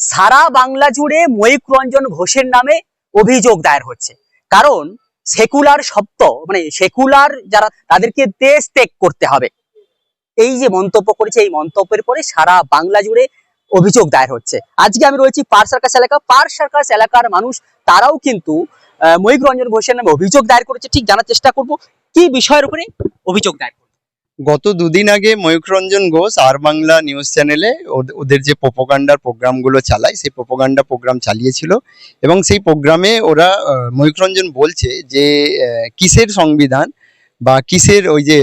সারা বাংলা জুড়ে ময়ূক রঞ্জন ঘোষের নামে অভিযোগ দায়ের হচ্ছে। কারণ সেকুলার শব্দ মানে সেকুলার যারা, তাদেরকে দেশ ত্যাগ করতে হবে। এই যে মন্তব্য করেছে, এই মন্তব্যের পরে সারা বাংলা জুড়ে অভিযোগ দায়ের হচ্ছে। আজকে আমি রয়েছি পার সার্কাস এলাকা। পার সার্কাস এলাকার মানুষ, তারাও কিন্তু ময়ূক রঞ্জন ঘোষের নামে অভিযোগ দায়ের করেছে। ঠিক জানার চেষ্টা করব, কি বিষয়ের উপরে অভিযোগ দায়ের গত দুদিন আগে ময়ূক রঞ্জন ঘোষ আর বাংলা নিউজ চ্যানেলে ওদ- ওদের যে প্রোপোগান্ডার প্রোগ্রামগুলো চালায় সেই প্রোপোগান্ডা প্রোগ্রাম চালিয়েছিল এবং সেই প্রোগ্রামে ওরা আহ, ময়ূক রঞ্জন বলছে যে কিসের সংবিধান বা কিসের ওই যে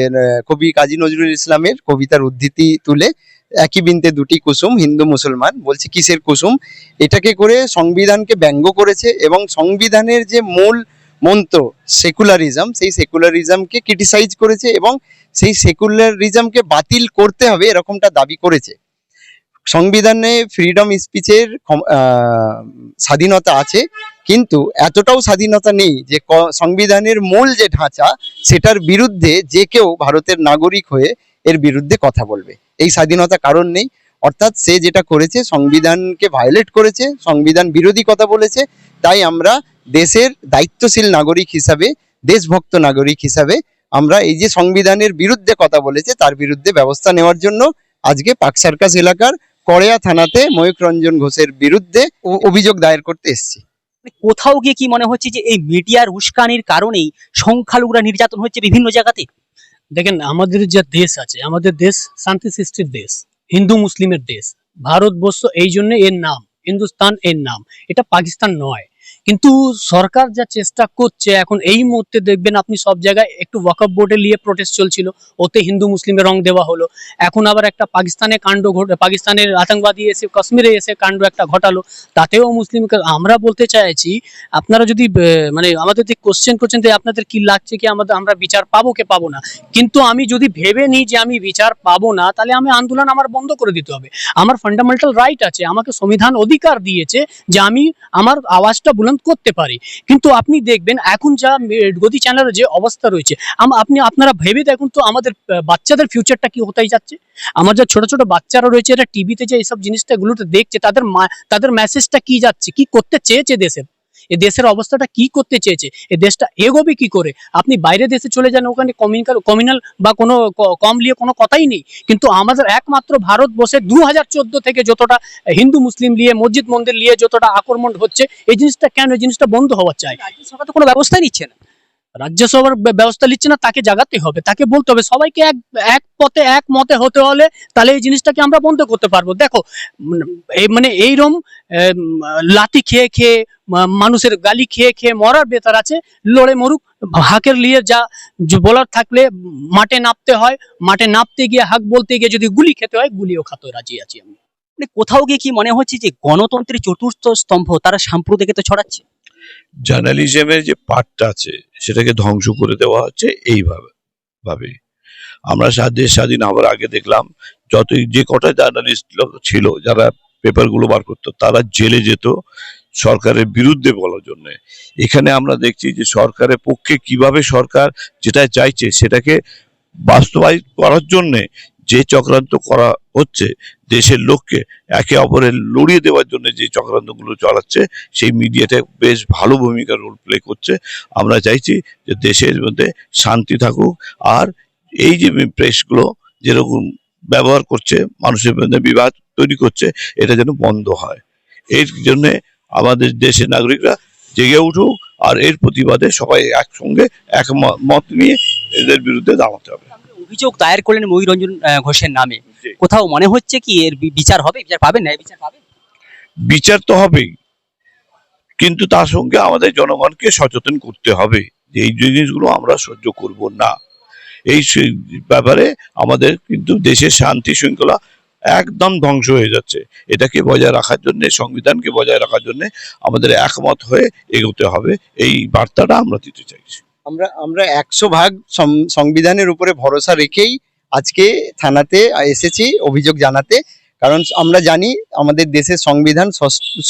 কবি কাজী নজরুল ইসলামের কবিতার উদ্ধৃতি তুলে একই বিনতে দুটি কুসুম হিন্দু মুসলমান বলছে কিসের কুসুম? এটাকে করে সংবিধানকে ব্যঙ্গ করেছে এবং সংবিধানের যে মূল মন্ত্র সেকুলারিজম সেই সেকুলারিজমকে ক্রিটিসাইজ করেছে এবং সেই সেকুলারিজমকে বাতিল করতে হবে এরকমটা দাবি করেছে। সংবিধানে ফ্রিডম স্পিচের স্বাধীনতা আছে, কিন্তু এতটাও স্বাধীনতা নেই যে সংবিধানের মূল যে ঢাঁচা, সেটার বিরুদ্ধে যে কেউ ভারতের নাগরিক হয়ে এর বিরুদ্ধে কথা বলবে। এই স্বাধীনতা কারণ নেই। অর্থাৎ সে যেটা করেছে, সংবিধানকে ভায়োলেট করেছে, সংবিধান বিরোধী কথা বলেছে, তাই আমরা দেশের দায়িত্বশীল নাগরিক হিসাবে দেশভক্ত নাগরিক হিসাবে আমরা এই যে সংবিধানের বিরুদ্ধে কথা বলেছে তার বিরুদ্ধে ব্যবস্থা নেওয়ার জন্য আজকে পাক সার্কাস এলাকার কড়েয়া থানাতে ময়ূক রঞ্জন ঘোষের বিরুদ্ধে অভিযোগ দায়ের করতে এসেছি। মানে কোথাও গিয়ে কি মনে হচ্ছে যে এই মিডিয়ার উস্কানির কারণেই সংখ্যালঘুরা নির্যাতন হচ্ছে বিভিন্ন জায়গাতে? দেখেন আমাদের যে দেশ আছে আমাদের দেশ শান্তি সৃষ্টির দেশ হিন্দু মুসলিমের দেশ। ভারতবর্ষ এই জন্য এর নাম হিন্দুস্তান এর নাম। এটা পাকিস্তান নয় কিন্তু সরকার যা চেষ্টা করছে, এখন এই মুহূর্তে দেখবেন আপনি সব জায়গায় একটু ওয়াকআপ বোর্ডে নিয়ে প্রোটেস্ট চলছিল। ওতে হিন্দু মুসলিমের রং দেওয়া হলো। এখন আবার একটা পাকিস্তানে কাণ্ড ঘটে পাকিস্তানের আতঙ্কবাদী এসে, কাশ্মীরে এসে কাণ্ড একটা ঘটালো। তাতেও মুসলিম আমরা বলতে চাইছি, আপনারা যদি মানে আমাদের যে কোশ্চেন করছেন, যে আপনাদের কি লাগছে কি, আমাদের, আমরা বিচার পাবো কে পাবো না? কিন্তু আমি যদি ভেবে নিই যে আমি বিচার পাবো না, তাহলে আমি আন্দোলন আমার বন্ধ করে দিতে হবে। আমার ফান্ডামেন্টাল রাইট আছে। আমাকে সংবিধান অধিকার দিয়েছে যে আমি, আমার আওয়াজটা বুলন্দ করতে পারে। কিন্তু আপনি দেখবেন এখন যা গতি চ্যানেলের যে অবস্থা রয়েছে আপনি আপনারা ভেবে দেখুন তো আমাদের বাচ্চাদের ফিউচারটা কি হতেই যাচ্ছে। আমার যা ছোট ছোট বাচ্চারা রয়েছে, এরা টিভিতে যে এইসব জিনিসটা গুলোতে দেখছে, তাদের তাদের মেসেজটা কি যাচ্ছে, কি করতে চেয়েছে দেশের? এ দেশের অবস্থাটা কি করতে চেয়েছে? এ দেশটা এগোবে কি করে? আপনি বাইরে দেশে চলে যান, ওখানে কমিউনিকাল কমিউনাল বা কোনো কম নিয়ে কোনো কথাই নেই। কিন্তু আমাদের একমাত্র ভারতবর্ষে দু হাজার চোদ্দ থেকে যতটা হিন্দু, মুসলিম নিয়ে, মসজিদ মন্দির নিয়ে যতটা আক্রমণ হচ্ছে, এই জিনিসটা কেন? এই জিনিসটা বন্ধ হওয়া চাই। সরকার তো কোনো ব্যবস্থাই নিচ্ছে না। রাজ্যসভার ব্যবস্থা নিচ্ছে না তাকে জাগাতে হবে। তাকে বলতে হবে সবাইকে এক এক পথে এক মতে হতে হলে তাহলে এই জিনিসটাকে আমরা বন্ধ করতে পারব। দেখো এই মানে এইরকম এম, লাথি খেয়ে খেয়ে মানুষের গালি খেয়ে খেয়ে মরার বেতার আছে লড়ে মরুক। হাকের নিয়ে যা বলার থাকলে মাঠে নামতে হয় মাঠে নাপতে গিয়ে হাক বলতে গিয়ে যদি গুলি খেতে হয় গুলিও খাতে রাজি আছি আমি। মানে কোথাও গিয়ে কি মনে হচ্ছে যে গণতন্ত্রের চতুর্থ স্তম্ভ তারা সাম্প্রদায়িকতা ছড়াচ্ছে? জার্নালিজমের যে পার্টটা আছে, সেটাকে ধ্বংস করে দেওয়া হচ্ছে এইভাবে, ভাবে। আমরা দেশ স্বাধীন হওয়ার আগে দেখলাম, যতই যে কটা জার্নালিস্ট ছিল, যারা পেপারগুলো বার করতো, তারা জেলে যেত সরকারের বিরুদ্ধে বলার জন্য। এখানে আমরা দেখছি যে সরকারের পক্ষে কীভাবে সরকার যেটা চাইছে, সেটাকে বাস্তবায়িত করার জন্যে যে চক্রান্ত করা হচ্ছে দেশের লোককে একে অপরের লড়িয়ে দেওয়ার জন্য যে চক্রান্তগুলো চালাচ্ছে, সেই মিডিয়াটা বেশ ভালো ভূমিকা রোল প্লে করছে। আমরা চাইছি যে দেশের মধ্যে শান্তি থাকুক আর এই যে প্রেসগুলো যেরকম ব্যবহার করছে, মানুষের মধ্যে বিবাদ তৈরি করছে, এটা যেন বন্ধ হয়। এর জন্যে আমাদের দেশের নাগরিকরা জেগে উঠুক আর এর প্রতিবাদে সবাই একসঙ্গে এক ম- মত নিয়ে এদের বিরুদ্ধে দাঁড়াতে হবে। অভিযোগ দায়ের করলেন ময়ূরঞ্জন ঘোষের নামে। কোথাও মনে হচ্ছে কি এর বিচার হবে? বিচার পাবেন? না বিচার পাবেন? বিচার তো হবেই। কিন্তু তার সঙ্গে আমাদের জনগণকে সচেতন করতে হবে যে এই জিনিসগুলো আমরা সহ্য করব না। এই ব্যাপারে আমাদের কিন্তু দেশের শান্তি শৃঙ্খলা একদম ধ্বংস হয়ে যাচ্ছে। এটাকে বজায় রাখার জন্য সংবিধানকে বজায় রাখার জন্য আমাদের একমত হয়ে এগোতে হবে। এই বার্তাটা আমরা দিতে চাইছি। আমরা আমরা একশো ভাগ সংবিধানের উপরে ভরসা রেখেই আজকে থানাতে এসেছি অভিযোগ জানাতে, কারণ আমরা জানি আমাদের দেশের সংবিধান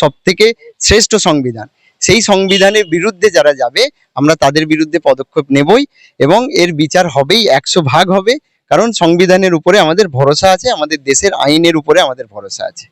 সব থেকে শ্রেষ্ঠ সংবিধান। সেই সংবিধানের বিরুদ্ধে যারা যাবে, আমরা তাদের বিরুদ্ধে পদক্ষেপ নেবই এবং এর বিচার হবেই, একশো ভাগ হবে। কারণ সংবিধানের উপরে আমাদের ভরসা আছে, আমাদের দেশের আইনের উপরে আমাদের ভরসা আছে।